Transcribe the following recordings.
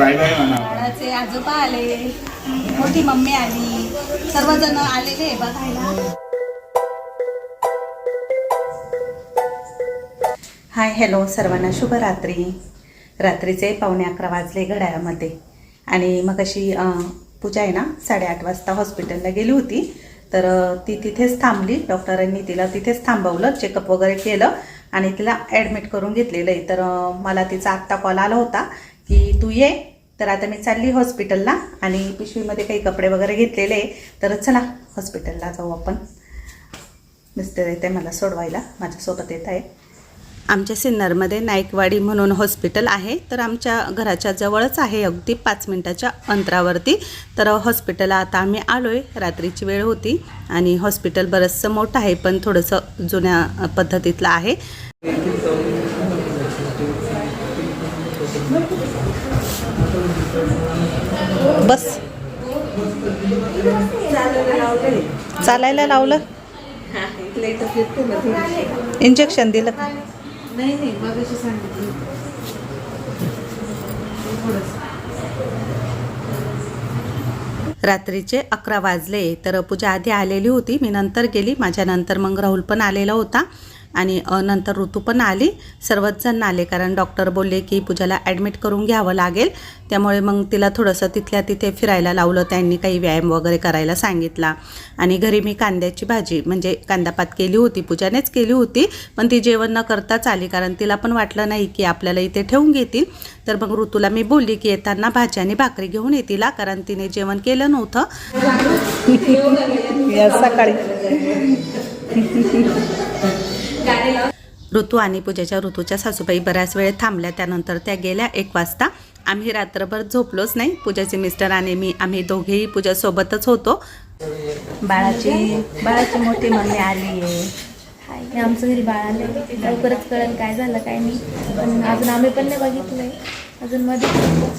Bye bye म्हणा आपण. बाळाचे आजोबा आले मोठी मम्मी आली सर्वजण आलेले बघायला. हाय हॅलो सर्वांना शुभरात्री रात्रीचे पावणे अकरा वाजले घड्याळामध्ये. आणि मग अशी पूजा आहे ना साडेआठ वाजता हॉस्पिटलला गेली होती. तर अ, ती तिथेच थांबली. डॉक्टरांनी तिला तिथेच थांबवलं चेकअप वगैरे केलं आणि तिला ॲडमिट करून घेतलेलं आहे. तर अ, मला तिचा आत्ता कॉल आला होता की तू ये तर आता मी चालली हॉस्पिटलला आणि पिशवीमध्ये काही कपडे वगैरे घेतलेले तर चला हॉस्पिटलला जाऊ आपण. मिस्टर येते मला सोडवायला. माझ्यासोबत येत आहे. आमच्या सिन्नरमध्ये नाईकवाडी म्हणून हॉस्पिटल आहे. तर आमच्या घराच्या जवळच आहे. अगदी पाच मिनटाच्या अंतरावरती. तर हॉस्पिटलला आता आम्ही आलो आहे रात्रीची वेळ होती आणि हॉस्पिटल बरंचसं मोठं आहे पण थोडंसं जुन्या पद्धतीतलं आहे. बस. चालायला लावलं? इंजेक्शन दिलं का? रात्रीचे अकरा वाजले तर पूजा आधी आलेली होती. मी नंतर गेली. माझ्यानंतर मग राहुल पण आलेला होता. आणि नंतर ऋतू पण आली. सर्वच जण आले कारण डॉक्टर बोलले की पूजाला ॲडमिट करून घ्यावं लागेल. त्यामुळे मग तिला थोडंसं तिथल्या तिथे फिरायला लावलं. त्यांनी काही व्यायाम वगैरे करायला सांगितला. आणि घरी मी कांद्याची भाजी म्हणजे कांदापात केली होती पूजानेच केली होती. पण ती जेवण न करताच आली कारण तिला पण वाटलं नाही की आपल्याला इथे ठेवून घेतील. तर मग ऋतूला मी बोलली की येताना भाजी आणि भाकरी घेऊन येतीला कारण तिने जेवण केलं नव्हतं. सकाळी. ऋतू आणि पूजेच्या ऋतूच्या सासूबाई बऱ्याच वेळ थांबल्या. त्यानंतर त्या गेल्या एक वाजता. आम्ही रात्रभर झोपलोच नाही. पूजाचे मिस्टर आणि मी आम्ही दोघेही पूजासोबतच होतो. बाळाची बाळाची मोठी मम्मी आली आहे. हे आमचं घरी बाळ आले लवकरच कळेल काय झालं काय नाही. पण अजून आम्ही पण नाही बघितलंय. अजून मध्ये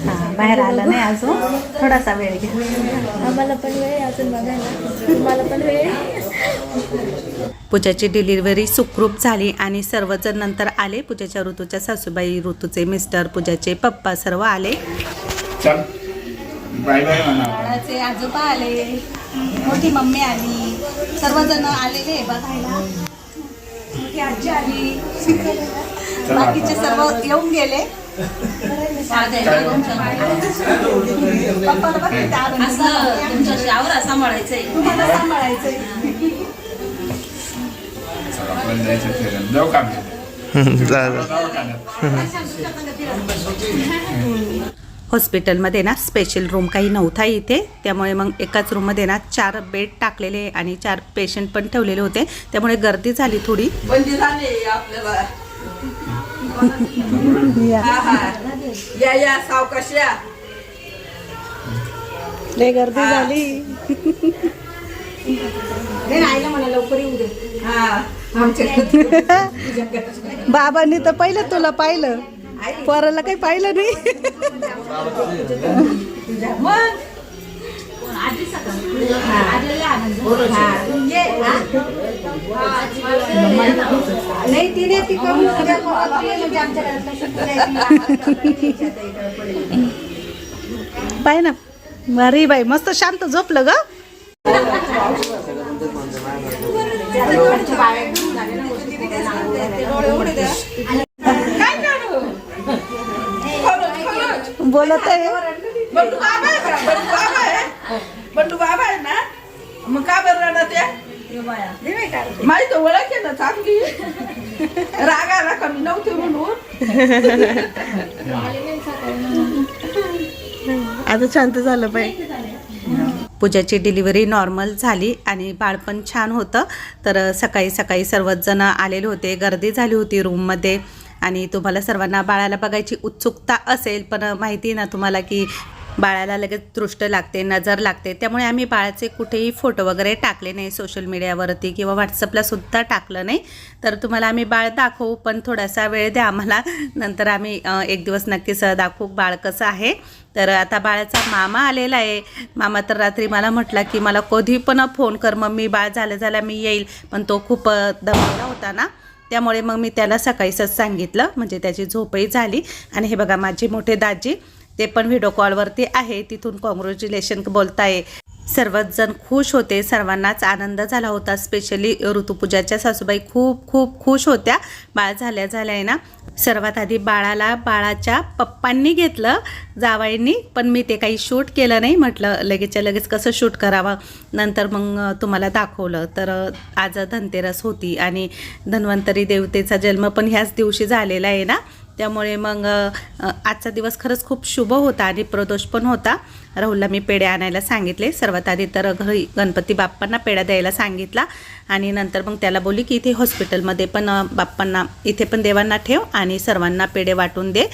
हां बाहेर आलं नाही अजून. थोडासा वेळ घ्या. आम्हाला पण वेळ अजून बघायला. तुम्हाला पण वेळ. पूजाची डिलिव्हरी सुखरूप झाली आणि सर्वजण नंतर आले. पूजाच्या ऋतूच्या सासूबाई ऋतूचे मिस्टर पूजाचे पप्पा सर्व आले. चल. बाय बाय म्हणा. आपण. बाळाचे आजोबा आले. मोठी मम्मी आली. सर्वजण आलेले बघायला. मोठी आजी आली. बाकीचे सर्व येऊन गेले. सांभाळायचंय. तुम्हाला सांभाळायचंय. आपण जायचं फिरायला. जाऊ का आम्ही? हॉस्पिटलमध्ये ना स्पेशल रूम काही नव्हता इथे. त्यामुळे मग एकाच रूममध्ये ना चार बेड टाकलेले आणि चार पेशंट पण ठेवलेले होते. त्यामुळे गर्दी झाली थोडी. बंदी झाली आपल्याला. हा, हा. या या सावकाश या लय गर्दी झाली. आईला मला लवकर येऊ दे. हा. आमच्या बाबांनी तर पहिलं तुला पाहिलं. पोराला काही पाहिलं नाही. नाही तिने ती करून म्हणजे आमच्या पाय ना. अरे बाई मस्त शांत झोपलं ग. बोलत आहे. बंडू बाबा आहे का बंडू बाबा आहे. बंडू बाबा आहे ना? मग का बरं रडत आहे? माझी तर ओळख आहे ना चांगली. राग आला का मी नव्हते म्हणून. आता शांत झालं पाहिजे पूजाची डिलिव्हरी नॉर्मल झाली आणि बाळ पण छान होतं. तर सकाळी सकाळी सर्वच जण आलेले होते गर्दी झाली होती रूममध्ये आणि तुम्हाला सर्वांना बाळाला बघायची उत्सुकता असेल पण माहिती आहे ना तुम्हाला की बाळाला लगेच दृष्ट लागते नजर लागते. त्यामुळे आम्ही बाळाचे कुठेही फोटो वगैरे टाकले नाही सोशल मीडियावरती किंवा व्हॉट्सअपला सुद्धा टाकलं नाही. तर तुम्हाला आम्ही बाळ दाखवू पण थोडासा वेळ द्या आम्हाला. नंतर आम्ही एक दिवस नक्कीच दाखवू बाळ कसं आहे. तर आता बाळाचा मामा आलेला आहे. मामा तर रात्री मला म्हटला की मला कधी पण फोन कर मग मी बाळ झालं झालं मी येईल. पण तो खूप अ, होता ना. त्यामुळे मग मी त्याला सकाळीच सांगितलं. म्हणजे त्याची झोपही झाली. आणि हे बघा माझी मोठे दाजी ते पण व्हिडिओ कॉलवरती आहे. तिथून कॉंग्रॅच्युलेशन बोलताय. सर्वच जण खुश होते. सर्वांनाच आनंद झाला होता. स्पेशली ऋतुपूजाच्या सासूबाई खूप खूप खुश होत्या. बाळ झाल्या झाल्या आहे ना. सर्वात आधी बाळाला बाळाच्या पप्पांनी घेतलं जावाईंनी पण मी ते काही शूट केलं नाही म्हटलं. लगेचच्या लगेच कसं शूट करावं? नंतर मग तुम्हाला दाखवलं. तर आज धनतेरस होती आणि धन्वंतरी देवतेचा जन्म पण ह्याच दिवशी झालेला आहे ना. त्यामुळे मग आजचा दिवस खरंच खूप शुभ होता आणि प्रदोष पण होता. राहुलला मी पेढे आणायला सांगितले. सर्वात आधी तर घरी गणपती बाप्पांना पेढा द्यायला सांगितला. आणि नंतर मग त्याला बोली की इथे हॉस्पिटलमध्ये पण बाप्पांना इथे पण देवांना ठेव आणि सर्वांना पेढे वाटून दे.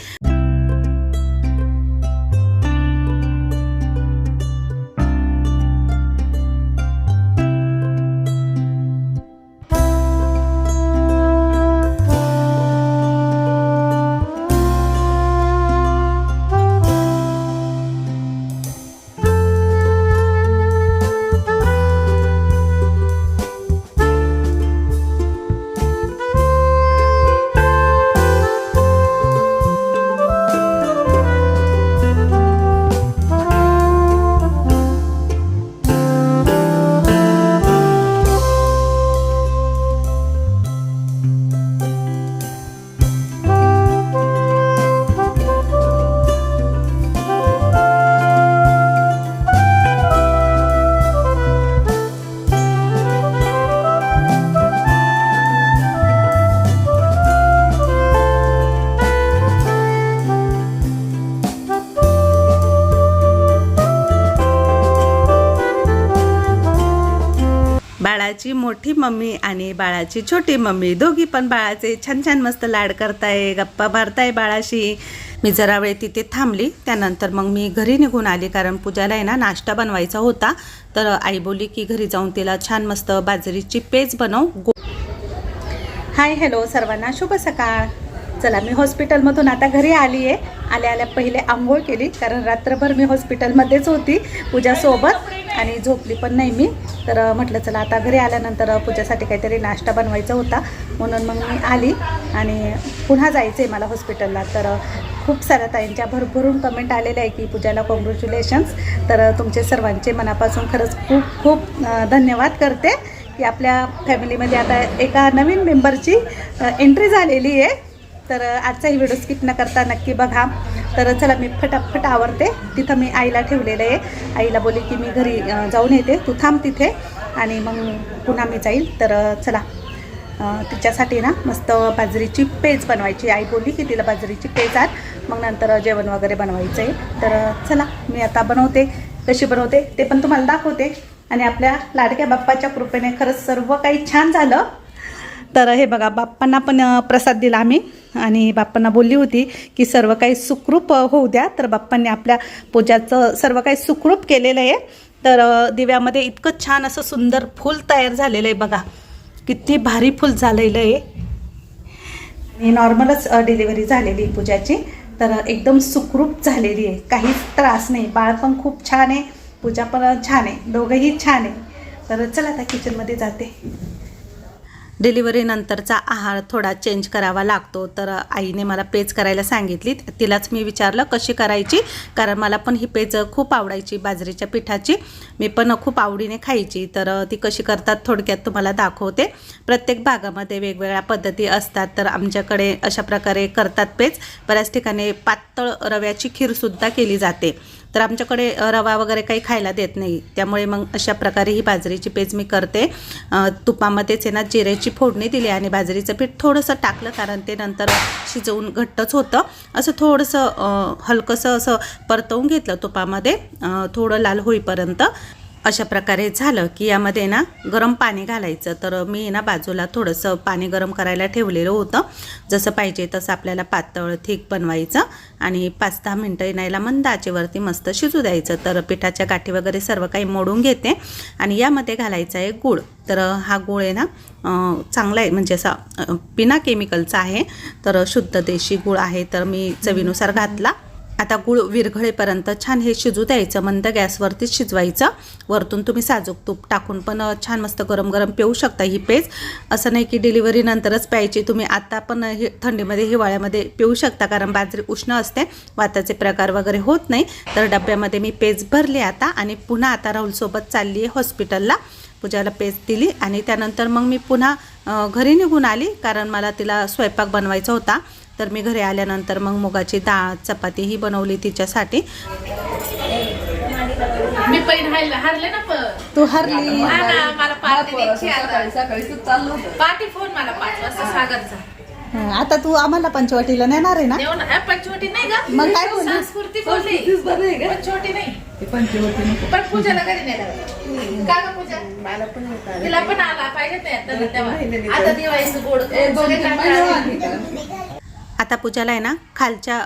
बाळाची मोठी मम्मी आणि बाळाची छोटी मम्मी. दोघी पण बाळाचे छान छान मस्त लाड करताय गप्पा मारताय बाळाशी. मी जरा वेळ तिथे थांबली त्यानंतर मग मी घरी निघून आली कारण पूजाला आहे ना नाश्ता बनवायचा होता. तर आई बोलली की घरी जाऊन तिला छान मस्त बाजरीची पेज बनव. गो हाय हॅलो सर्वांना शुभ सकाळ. चला मी हॉस्पिटलमधून आता घरी आली आहे. आल्या आल्या पहिले आंघोळ केली कारण रात्रभर मी हॉस्पिटलमध्येच होती पूजासोबत. आणि झोपली पण नाही मी. तर म्हटलं चला आता घरी आल्यानंतर पूजेसाठी पूजासाठी काहीतरी नाश्ता बनवायचा होता. म्हणून मग मी आली आणि पुन्हा जायचं आहे मला हॉस्पिटलला. तर खूप साऱ्या ताईंच्या भरभरून कमेंट आलेल्या आहे की पूजाला कॉंग्रॅच्युलेशन्स तर तुमचे सर्वांचे मनापासून खरंच खूप खूप धन्यवाद करते की आपल्या फॅमिलीमध्ये आता एका नवीन मेंबरची एंट्री झालेली आहे. तर आजचाही व्हिडिओ स्किप न करता नक्की बघा. तर चला मी फटाफट आवरते. तिथं मी आईला ठेवलेलं आहे. आईला बोले की मी घरी जाऊन येते. तू थांब तिथे आणि मग पुन्हा मी जाईल. तर चला. तिच्यासाठी ना मस्त बाजरीची पेज बनवायची. आई बोलली की तिला बाजरीची पेज आण. मग नंतर जेवण वगैरे बनवायचं आहे. तर चला मी आता बनवते. कशी बनवते ते पण तुम्हाला दाखवते. आणि आपल्या लाडक्या बाप्पाच्या कृपेने खरंच सर्व काही छान झालं. तर हे बघा बाप्पांना पण प्रसाद दिला आम्ही. आणि बाप्पांना बोलली होती की सर्व काही सुखरूप होऊ द्या. तर बाप्पांनी आपल्या पूजाचं सर्व काही सुखरूप केलेलं आहे. तर दिव्यामध्ये इतकं छान असं सुंदर फूल तयार झालेलं आहे बघा. किती भारी फूल झालेलं आहे. आणि नॉर्मलच डिलिव्हरी झालेली आहे पूजाची. तर एकदम सुखरूप झालेली आहे. काहीच त्रास नाही. बाळ पण खूप छान आहे. पूजा पण छान आहे. दोघंही छान आहे. तर चला आता किचनमध्ये जाते. डिलिव्हरीनंतरचा आहार थोडा चेंज करावा लागतो. तर आईने मला पेज करायला सांगितली. तिलाच मी विचारलं कशी करायची? कारण मला पण ही पेज खूप आवडायची बाजरीच्या पिठाची. मी पण खूप आवडीने खायची. तर ती कशी करतात थोडक्यात तुम्हाला दाखवते. प्रत्येक भागामध्ये वेगवेगळ्या पद्धती असतात. तर आमच्याकडे अशा प्रकारे करतात पेज बऱ्याच ठिकाणी पातळ रव्याची खीरसुद्धा केली जाते. तर आमच्याकडे रवा वगैरे काही खायला देत नाही. त्यामुळे मग अशा प्रकारे ही बाजरीची पेज मी करते. तुपामध्येच आहे ना जिऱ्याची फोडणी दिली आणि बाजरीचं पीठ थोडंसं टाकलं कारण ते नंतर शिजवून घट्टच होतं. असं थोडंसं हलकंसं असं परतवून घेतलं तुपामध्ये थोडं लाल होईपर्यंत. अशा प्रकारे झालं की यामध्ये ना गरम पाणी घालायचं. तर मी ना बाजूला थोडंसं पाणी गरम करायला ठेवलेलं होतं. जसं पाहिजे तसं आपल्याला पातळ थिक बनवायचं आणि पाच दहा मिनटं येण्याला मंद आचेवरती मस्त शिजू द्यायचं. तर पिठाच्या गाठी वगैरे सर्व काही मोडून घेते आणि यामध्ये घालायचा आहे गूळ. तर हा गूळ आहे ना चांगला आहे. म्हणजे असा बिना केमिकलचा आहे. तर शुद्ध देशी गूळ आहे. तर मी चवीनुसार घातला. आता गुळ विरघळेपर्यंत छान हे शिजू द्यायचं. मंद गॅसवरतीच शिजवायचं. वरतून तुम्ही साजूक तूप टाकून पण छान मस्त गरम गरम पिऊ शकता ही पेज असं नाही की डिलिव्हरी नंतरच प्यायची. तुम्ही आता पण हे थंडीमध्ये हिवाळ्यामध्ये पिऊ शकता कारण बाजरी उष्ण असते. वाताचे प्रकार वगैरे होत नाही. तर डब्यामध्ये मी पेज भरली आता आणि पुन्हा आता राहुलसोबत चालली आहे हॉस्पिटलला. पूजाला पेज दिली आणि त्यानंतर मग मी पुन्हा घरी निघून आली कारण मला तिला स्वयंपाक बनवायचा होता. तर मी घरी आल्यानंतर मग मुगाची डाळ चपाती ही बनवली तिच्यासाठी. मी हारले हारले ना पण. तू हरली. मला पार्टी फोन मला पाच वाजता आता तू आम्हाला पंचवटीला नेणार आहे ना? पण छोटी नाही का मग काय? संस्कृती बोलली? पण नाही. पंचवटी नको. पण पूजाला कधी नेणार का पूजा? तिला पण आला पाहिजे नाही आता दिवाळीचं गोड आता पूजाला आहे ना खालच्या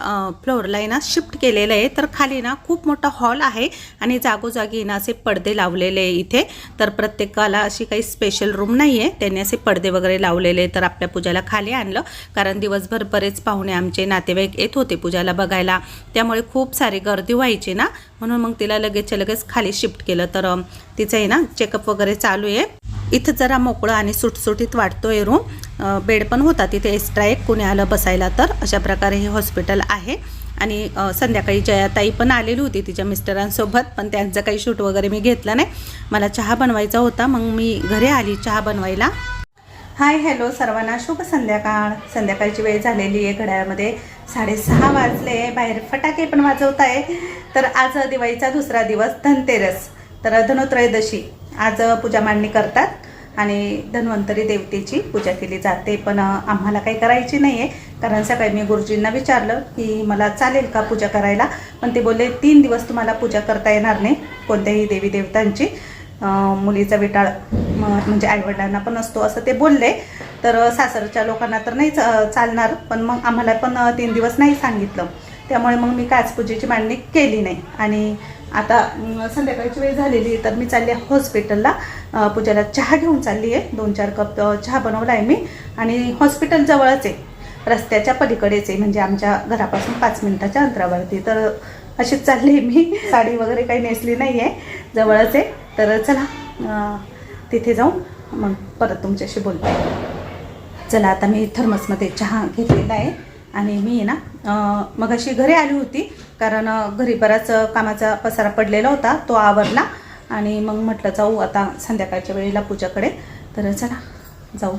फ्लोअरला आहे ना शिफ्ट केलेलं आहे. तर खाली ना खूप मोठा हॉल आहे आणि जागोजागी ना असे पडदे लावलेले आहे इथे. तर प्रत्येकाला अशी काही स्पेशल रूम नाही आहे त्यांनी असे पडदे वगैरे लावलेले आहे. तर आपल्या पूजाला खाली आणलं. कारण दिवसभर बरेच पाहुणे आमचे नातेवाईक येत होते पूजाला बघायला. त्यामुळे खूप सारी गर्दी व्हायची ना. म्हणून मग तिला लगेचच्या लगेच खाली शिफ्ट केलं. तर तिचं आहे ना चेकअप वगैरे चालू आहे. इथं जरा मोकळं आणि सुटसुटीत वाटतोय रूम बेड पण होता तिथे एक्स्ट्रा एक कोणी आलं बसायला तर. अशा प्रकारे हे हॉस्पिटल आहे. आणि संध्याकाळी जयाताई पण आलेली होती तिच्या मिस्टरांसोबत पण त्यांचं काही शूट वगैरे मी घेतलं नाही. मला चहा बनवायचा होता मग मी घरी आली चहा बनवायला. हाय हॅलो सर्वांना. शुभ संध्याकाळ. संध्याकाळची वेळ झालेली आहे. घड्याळामध्ये साडेसहा वाजले. बाहेर फटाके पण वाजवत आहे तर आज दिवाळीचा दुसरा दिवस धनतेरस. तर धनुत्रयोदशी. आज पूजा मांडणी करतात आणि धन्वंतरी देवतेची पूजा केली जाते. पण आम्हाला काही करायची नाही आहे कारण सकाळी मी गुरुजींना विचारलं की मला चालेल का पूजा करायला? पण ते बोलले तीन दिवस तुम्हाला पूजा करता येणार नाही कोणत्याही देवी देवतांची. मुलीचा विटाळ म्हणजे आईवडिलांना पण असतो असं ते बोलले. तर सासरच्या लोकांना तर नाही चालणार पण मग आम्हाला पण तीन दिवस नाही सांगितलं. त्यामुळे मग मी काच पूजेची मांडणी केली नाही. आणि आता संध्याकाळची वेळ झालेली आहे तर मी चालली आहे हॉस्पिटलला. पूजाला चहा घेऊन चालली आहे. दोन चार कप चहा बनवला आहे मी. आणि हॉस्पिटल जवळच आहे. रस्त्याच्या पलीकडेच आहे म्हणजे आमच्या घरापासून पाच मिनिटाच्या अंतरावरती. तर अशीच चालली आहे मी. साडी वगैरे काही नेसली नाही आहे जवळच आहे. तर चला तिथे जाऊन मग परत तुमच्याशी बोलते. चला आता मी थर्मसमध्ये चहा घेतलेला आहे. आणि मी ना मग अशी घरी आली होती. कारण घरी बराच कामाचा पसारा पडलेला होता तो आवरला. आणि मग म्हटलं जाऊ आता संध्याकाळच्या वेळेला पूजाकडे. तर चला जाऊ.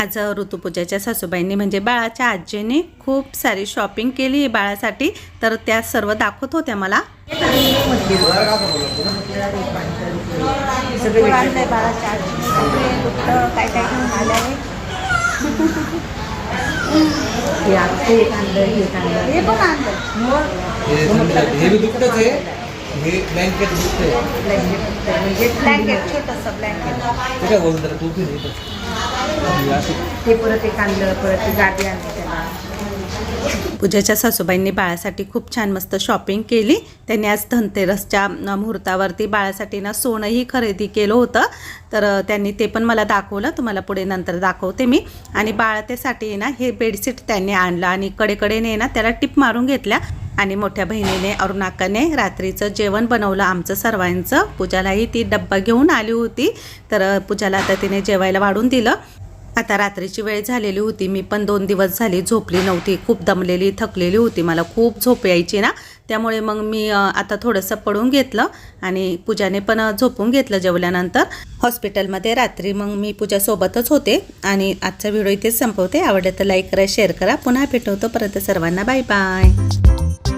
आज ऋतुपूजाच्या सासूबाईंनी म्हणजे बाळाच्या आजीने खूप सारी शॉपिंग केली बाळासाठी. तर त्या सर्व दाखवत होत्या मला. बाळाच्या काय काय घेऊन हे पण आणलं हे हे बी दुखतच आहे. हे ब्लँकेट दुखतंय. ब्लँकेट छोटंसं ब्लँकेट ते काय बोलतो जरा टोपी इथं. हे परत एक आणलं परत ती गादी आणली. पूजाच्या सासूबाईंनी बाळासाठी खूप छान मस्त शॉपिंग केली. त्यांनी आज धनतेरसच्या मुहूर्तावरती बाळासाठी ना सोनंही खरेदी केलं होतं. तर त्यांनी ते पण मला दाखवलं. तुम्हाला पुढे नंतर दाखवते मी. आणि बाळातेसाठी ना हे बेडशीट त्यांनी आणलं आणि कडेकडेने ना त्याला टिप मारून घेतल्या. आणि मोठ्या बहिणीने अरुणाकाने रात्रीचं जेवण बनवलं आमचं सर्वांचं. पूजालाही ती डब्बा घेऊन आली होती. तर पूजाला आता तिने जेवायला वाढून दिलं. आता रात्रीची वेळ झालेली होती. मी पण दोन दिवस झाली झोपली नव्हती. खूप दमलेली थकलेली होती. मला खूप झोप यायची ना. त्यामुळे मग मी आता थोडंसं पडून घेतलं आणि पूजाने पण झोपून घेतलं जेवल्यानंतर. हॉस्पिटलमध्ये रात्री मग मी पूजासोबतच होते आणि आजचा व्हिडिओ इथेच संपवते. आवडलं तर लाईक करा शेअर करा. पुन्हा भेटवतो परत सर्वांना. Bye bye